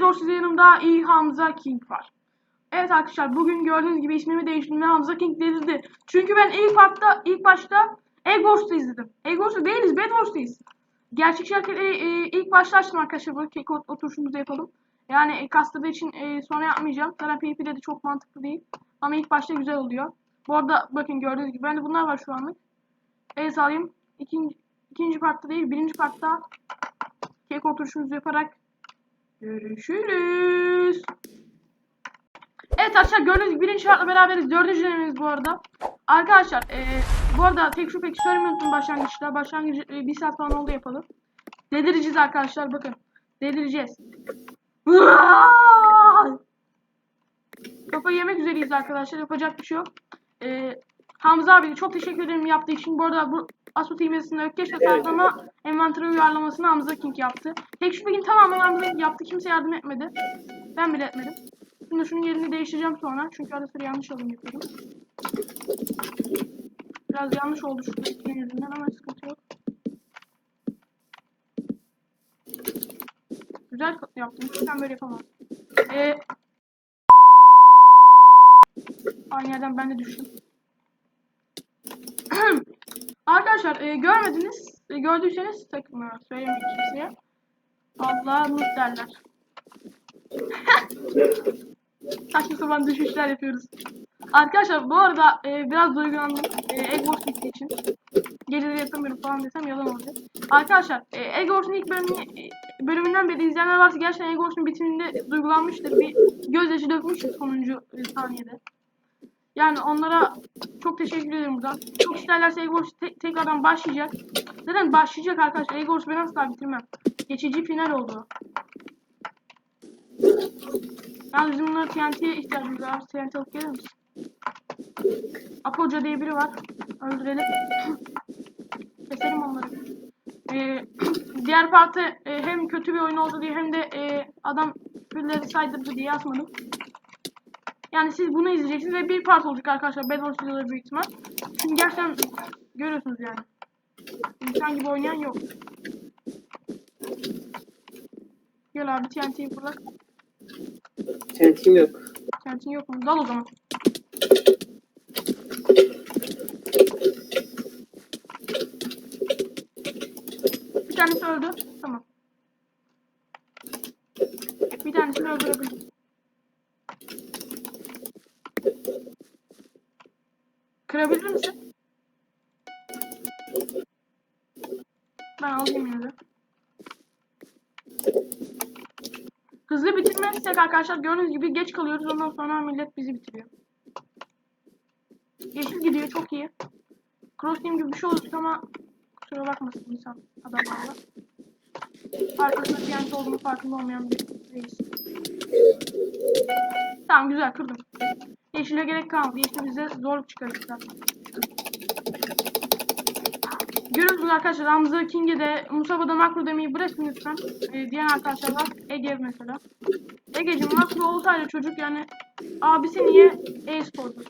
Bedwars'ın yanımda iyi Hamza King var. Evet arkadaşlar bugün gördüğünüz gibi ismimi değiştirdim ve Hamza King denildi. Çünkü ben ilk partta ilk başta Wars'ta izledim. Wars'ta değiliz Bed Wars'tayız. Gerçek şarkıları e, ilk başta açtım arkadaşlar. Bu kek ot- oturuşumuzu yapalım. Yani e, kastığı için e, sonra yapmayacağım. Zaten PvP'de de çok mantıklı değil. Ama ilk başta güzel oluyor. Bu arada bakın gördüğünüz gibi bende bunlar var şu anlık. El salayım. İkinci, ikinci partta değil birinci partta kek oturuşumuzu yaparak görüşürüz. Evet arkadaşlar gördüğünüz gibi birinci şartla beraberiz. Dördüncü denememiz bu arada. Arkadaşlar e, bu arada tek şu pek söylemeyi unuttum başlangıçta. Başlangıcı e, bir saat falan oldu yapalım. Delireceğiz arkadaşlar bakın. Delireceğiz. Kafayı yemek üzereyiz arkadaşlar. Yapacak bir şey yok. E, Hamza abi çok teşekkür ederim yaptığı için. Bu arada bu Asu TV'sinde Ökkeş ve Evet. Tarkan'a envanteri uyarlamasını Hamza King yaptı. Tek şu peki tamamen Hamza King yaptı. Kimse yardım etmedi. Ben bile etmedim. Şimdi şunun yerini değiştireceğim sonra. Çünkü ara sıra yanlış alım yapıyorum. Biraz yanlış oldu şu renklerin yüzünden ama sıkıntı yok. Güzel yaptım. Sen böyle yapamam. Ee, aynı yerden ben de düştüm. Arkadaşlar e, görmediniz. E, gördüyseniz sakın ha, söylemeyin kimseye. Allah mut derler. Saçma sapan düşüşler yapıyoruz. Arkadaşlar bu arada e, biraz duygulandım. E, Eggwars bittiği için. Geceleri yatamıyorum falan desem yalan olacak. Arkadaşlar e, Eggwars'un ilk bölümünü, e, bölümünden beri izleyenler varsa gerçekten Eggwars'un bitiminde duygulanmıştır. Bir gözyaşı dökmüştür sonuncu e, saniyede. Yani onlara çok teşekkür ederim buradan. Çok isterlerse Eggwars te- tekrardan başlayacak. Zaten başlayacak arkadaşlar. Eggwars ben asla bitirmem. Geçici final oldu. Yalnız bizim bunlara TNT'ye ihtiyacımız var. TNT alıp gelir misin? Apoca diye biri var. Öldürelim. Keselim onları. Ee, diğer parti e, hem kötü bir oyun oldu diye hem de e, adam küfürleri saydırdı diye yazmadım. Yani siz bunu izleyeceksiniz ve bir part olacak arkadaşlar. Bedwars videoları büyük ihtimal. Çünkü gerçekten görüyorsunuz yani. İnsan gibi oynayan yok. Gel abi TNT'yi bırak. Tentim yok. TNT'nin yok mu? Dal o zaman. Bir tanesi öldü. Tamam. Bir tanesini öldürebildim. Kırabilir misin? Ben alayım yine de. Hızlı bitirmezsek arkadaşlar gördüğünüz gibi geç kalıyoruz ondan sonra millet bizi bitiriyor. Yeşil gidiyor çok iyi. Cross team gibi bir şey olacak ama kusura bakmasın insan adamlarla. Arkasında TNT olduğunu farkında olmayan bir reis. Tamam güzel kırdım. Yeşile gerek kalmadı. Yeşil bize zorluk çıkarır zaten. Görüyorsunuz arkadaşlar Hamza King'e de Musaba'da makro demeyi bırakın lütfen. Ee, diyen arkadaşlar var. Ege mesela. Ege'cim makro olsaydı çocuk yani abisi niye e-sporcu?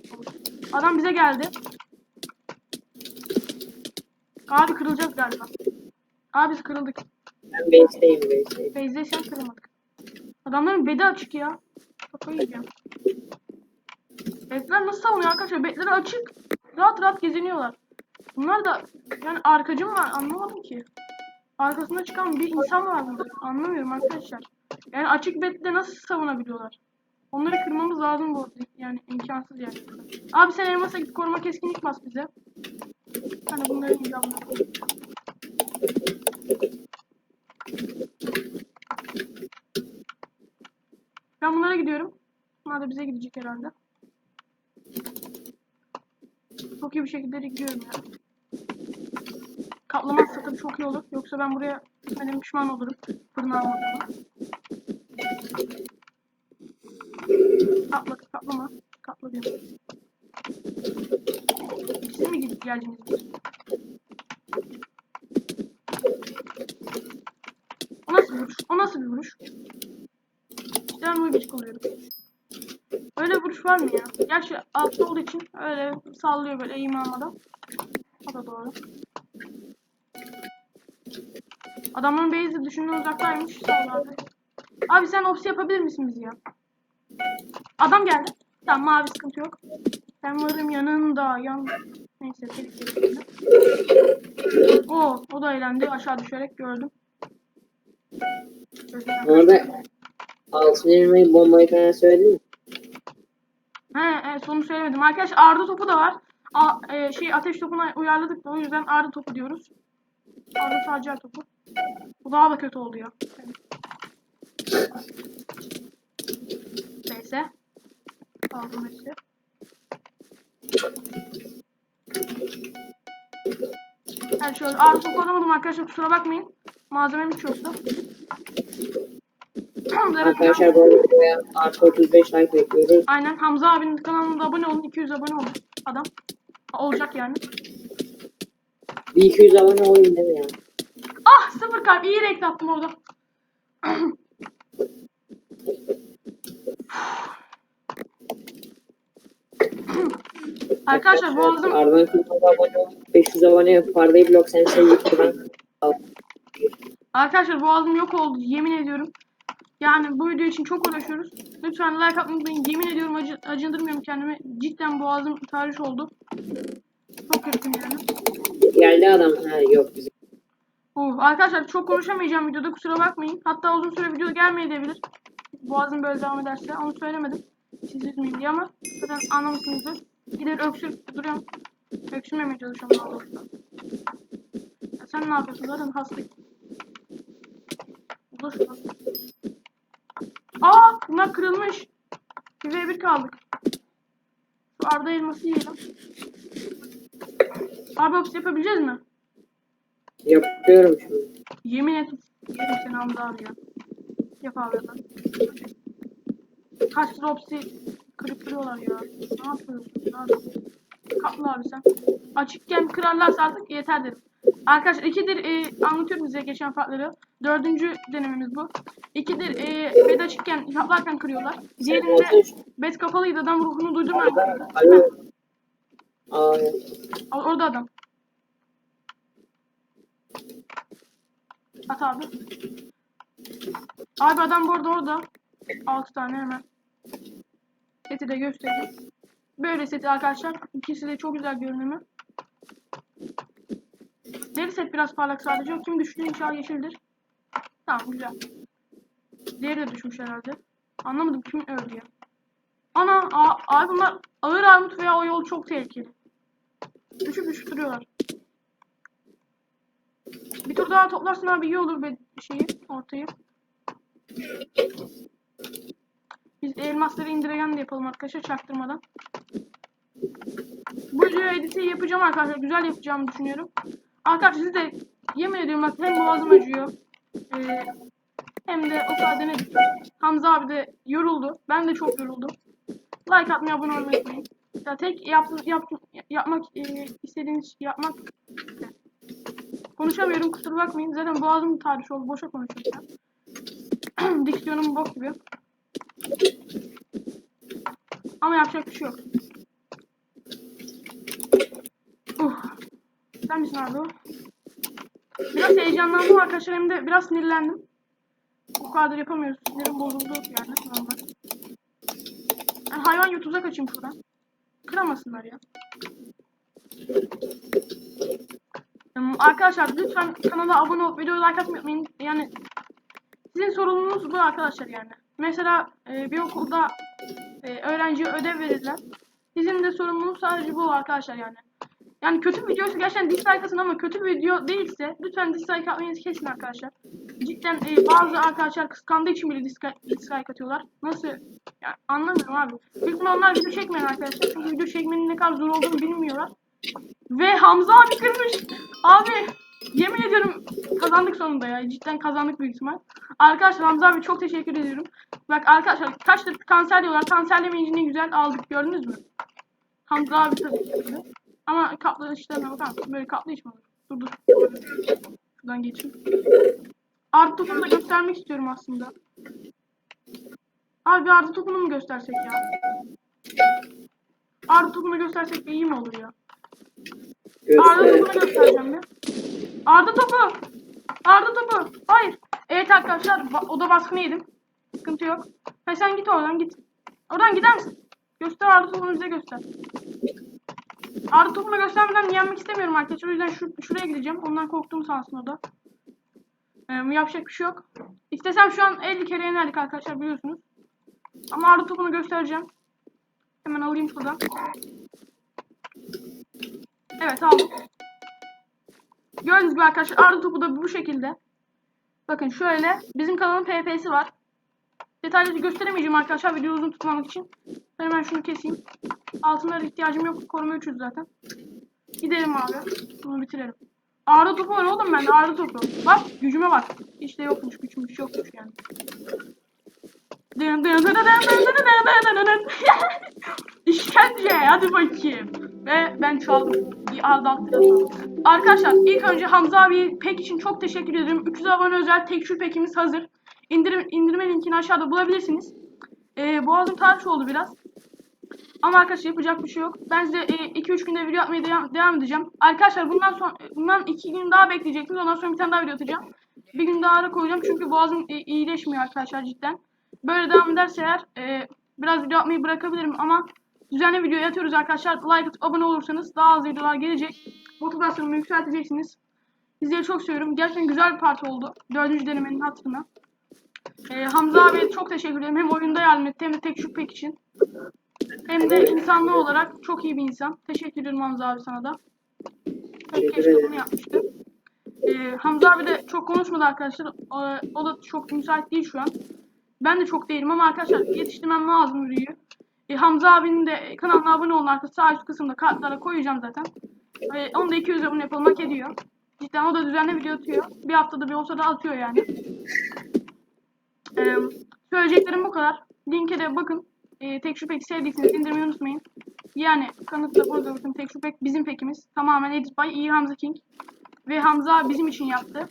Adam bize geldi. Abi kırılacağız galiba. Abi biz kırıldık. Ben base'deyim base'deyim. Base'deysen kırılmadık. Adamların bedi açık ya. Kafayı yiyeceğim. Betler nasıl savunuyor arkadaşlar? Betleri açık. Rahat rahat geziniyorlar. Bunlar da yani arkacı mı var anlamadım ki. Arkasında çıkan bir insan var burada. Anlamıyorum arkadaşlar. Yani açık betle nasıl savunabiliyorlar? Onları kırmamız lazım bu yani imkansız yani. Abi sen elmasa git koruma keskinlik bas bize. Hani bunları koy. Ben bunlara gidiyorum. Bunlar da bize gidecek herhalde. Çok iyi bir şekilde de gidiyorum ya. Kaplamazsa tabii çok iyi olur. Yoksa ben buraya gitmeden pişman olurum. Fırına almadığıma. Katla, katlama. Katla diyorum. Siz mi gidip geldiniz? O nasıl bir vuruş? O nasıl bir vuruş? Ben bunu gıcık oluyorum. Öyle vuruş var mı ya? Gerçi altta olduğu için öyle sallıyor böyle eğim almadan. O da doğru. Adamların base'i düşündüğün uzaktaymış. Ol abi. Sen ofis yapabilir misin bizi ya? Adam geldi. Tamam mavi sıkıntı yok. Ben varım yanında. Yan... Neyse tehlikeli. Oo, o da eğlendi. Aşağı düşerek gördüm. Bu arada altın bombayı falan söyledin mi? He, evet, sonu söylemedim. Arkadaş Arda topu da var. A, e, şey ateş topuna uyarladık da o yüzden Arda topu diyoruz. Arda Tacer topu. Bu daha da kötü oldu ya. Neyse. Aldım hepsi. Yani şöyle Arda topu alamadım arkadaşlar kusura bakmayın. Malzemem hiç yoktu. Zaten- Arkadaşlar bu arada videoya artı 35 like bekliyoruz. Aynen Hamza abinin kanalına da abone olun. 200 abone olun adam. Olacak yani. Bir 200 abone olayım mi ya? Ah sıfır kalp. İyi renk attım orada. Arkadaşlar boğazım Arda'nın kanalına abone ol. 500 abone yap. Pardayı blok sen. Al. Arkadaşlar boğazım yok oldu yemin ediyorum. Yani bu video için çok uğraşıyoruz. Lütfen like atmayı unutmayın. Yemin ediyorum acı, acındırmıyorum kendimi. Cidden boğazım tahriş oldu. Çok kötüyüm yani. Geldi adam. Ha yok bizim. Oh, arkadaşlar çok konuşamayacağım videoda kusura bakmayın. Hatta uzun süre video gelmeyebilir. Boğazım böyle devam ederse onu söylemedim. Siz üzmeyin diye ama zaten anlamışsınızdır. Gider öksürüp duruyorum. Öksürmemeye çalışıyorum daha doğrusu. Ya sen ne yapıyorsun zaten hasta. Dur. Aa bunlar kırılmış. Bir ve bir kaldık. Şu Arda elması yiyelim. Abi hapis yapabileceğiz mi? Yapıyorum şimdi. Yemin et yerim seni Hamza abi ya. Yap abi ben. Kaç dropsi kırıp duruyorlar ya. Ne yapıyorsun abi? Kaplı abi sen. Açıkken kırarlarsa artık yeter dedim. Arkadaşlar ikidir e, anlatıyorum size geçen farkları. Dördüncü denememiz bu. İkidir e, bed açıkken kaplarken kırıyorlar. Diğerinde bed kapalıydı adam ruhunu duydurmayan. Al orada adam. At abi. Abi adam bu arada orada. 6 tane hemen. Seti de göstereyim. Böyle seti arkadaşlar. İkisi de çok güzel görünümü. Deri set biraz parlak sadece. O kim düştü inşallah yeşildir. Tamam güzel. Diğeri de düşmüş herhalde. Anlamadım kim öldü ya. Ana abi bunlar ağır armut veya o yol çok tehlikeli. Düşüp düşüp duruyorlar. Bir tur daha toplarsın abi iyi olur be şeyi ortayı. Biz elmasları indiregen de yapalım arkadaşlar çaktırmadan. Bu videoyu editi yapacağım arkadaşlar. Güzel yapacağımı düşünüyorum. Arkadaşlar siz de yemin ediyorum bak hem boğazım acıyor. ee, hem de o kadar denedik. Hamza abi de yoruldu. Ben de çok yoruldum. Like atmayı, abone olmayı unutmayın. Ya tek yap, yap, yapmak e, istediğiniz yapmak Konuşamıyorum kusura bakmayın. Zaten boğazım tarih oldu. Boşa konuşuyorum. Diksiyonum bok gibi. Ama yapacak bir şey yok. Sen misin abi o? Biraz heyecanlandım arkadaşlar hem de biraz sinirlendim. Bu kadar yapamıyoruz. Sinirim bozuldu yani normal. Yani hayvan yutuza kaçayım şuradan. Kıramasınlar ya. Hmm, Arkadaşlar lütfen kanala abone olup videoyu like atmayı. Yani sizin sorumluluğunuz bu arkadaşlar yani. Mesela e, bir okulda e, öğrenciye ödev verirler. Sizin de sorumluluğunuz sadece bu arkadaşlar yani. Yani kötü videoysa gerçekten dislike atın ama kötü video değilse lütfen dislike atmayı kesin arkadaşlar. Cidden e, bazı arkadaşlar kıskandığı için bile dislike, dislike atıyorlar. Nasıl? Yani anlamıyorum abi. Büyük onlar video çekmeyen arkadaşlar. Çünkü video çekmenin ne kadar zor olduğunu bilmiyorlar. Ve Hamza abi kırmış. Abi yemin ediyorum kazandık sonunda ya. Cidden kazandık büyük ihtimal. Arkadaşlar Hamza abi çok teşekkür ediyorum. Bak arkadaşlar kaçtır kanser diyorlar. Kanserlemeyince ne güzel aldık gördünüz mü? Hamza abi tabii ki. Ama kaplı işlerine bakar mısın? Böyle kaplı iş mi olur? Dur dur. Şuradan geçeyim. Artı topunu da göstermek istiyorum aslında. Abi artı topunu mu göstersek ya? Artı topunu göstersek iyi mi olur ya? Arda topunu göstereceğim bir. Arda topu. Arda topu. Hayır. Evet arkadaşlar oda baskını yedim. Sıkıntı yok. Ha sen git oradan git. Oradan gider misin? Göster Arda topunu bize göster. Arda topunu göstermeden yenmek istemiyorum arkadaşlar. O yüzden şu, şuraya gideceğim. Ondan korktuğum sansın o da. Ee, yapacak bir şey yok. İstesem şu an 50 kere yenerdik arkadaşlar biliyorsunuz. Ama Arda topunu göstereceğim. Hemen alayım şuradan. Evet aldım. Gördüğünüz gibi arkadaşlar Arda topu da bu şekilde. Bakın şöyle bizim kanalın PP'si var. Detayları gösteremeyeceğim arkadaşlar videoyu uzun tutmamak için. Ben hemen şunu keseyim. Altınlara ihtiyacım yok. Koruma 300 zaten. Gidelim abi. Bunu bitirelim. Ağrı topu var oğlum ben ağrı topu. Bak gücüme bak. İşte yokmuş güçmüş yokmuş yani. İşkence hadi bakayım. Ve ben çaldım. bir Aldattırdım. Arkadaşlar ilk önce Hamza abi pek için çok teşekkür ederim. 300 abone özel tek şu pekimiz hazır. İndirim, indirme linkini aşağıda bulabilirsiniz. Ee, boğazım tarih oldu biraz. Ama arkadaşlar yapacak bir şey yok. Ben size 2-3 günde video atmaya devam, devam edeceğim. Arkadaşlar bundan sonra bundan 2 gün daha bekleyeceksiniz. Ondan sonra bir tane daha video atacağım. Bir gün daha ara koyacağım çünkü boğazım e, iyileşmiyor arkadaşlar cidden. Böyle devam ederse eğer e, biraz video atmayı bırakabilirim ama düzenli video atıyoruz arkadaşlar. Like atıp abone olursanız daha az videolar gelecek. Motivasyonumu yükselteceksiniz. Sizleri çok seviyorum. Gerçekten güzel bir parti oldu. Dördüncü denemenin hatırına. Ee, Hamza abiye çok teşekkür ederim. Hem oyunda yardım etti hem de tek şu pek için. Hem de insanlığı olarak çok iyi bir insan. Teşekkür ederim Hamza abi sana da. Teşekkür keşke bunu yapmıştı. Ee, Hamza abi de çok konuşmadı arkadaşlar. O, o da çok müsait değil şu an. Ben de çok değilim ama arkadaşlar yetiştirmem lazım videoyu. Ee, Hamza abinin de kanalına abone olun arkadaşlar. Sağ üst kısımda kartlara koyacağım zaten. Ee, onu da 200 abone yapalım hak ediyor. Cidden o da düzenli video atıyor. Bir haftada bir olsa da atıyor yani. Ee, söyleyeceklerim bu kadar. Linke de bakın. Ee, tek şu pek sevdiyseniz indirmeyi unutmayın. Yani kanıtla burada bakın tek şu pek bizim pekimiz. Tamamen edit by iyi Hamza King. Ve Hamza bizim için yaptı.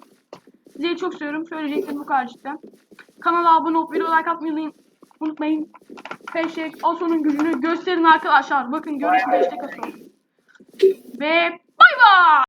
Sizi çok seviyorum. Söyleyeceklerim bu kadar cidden. Kanala abone olup video like atmayı unutmayın. Hashtag Aso'nun gücünü gösterin arkadaşlar. Bakın görüşürüz. Hashtag Aso. Ve bay bay.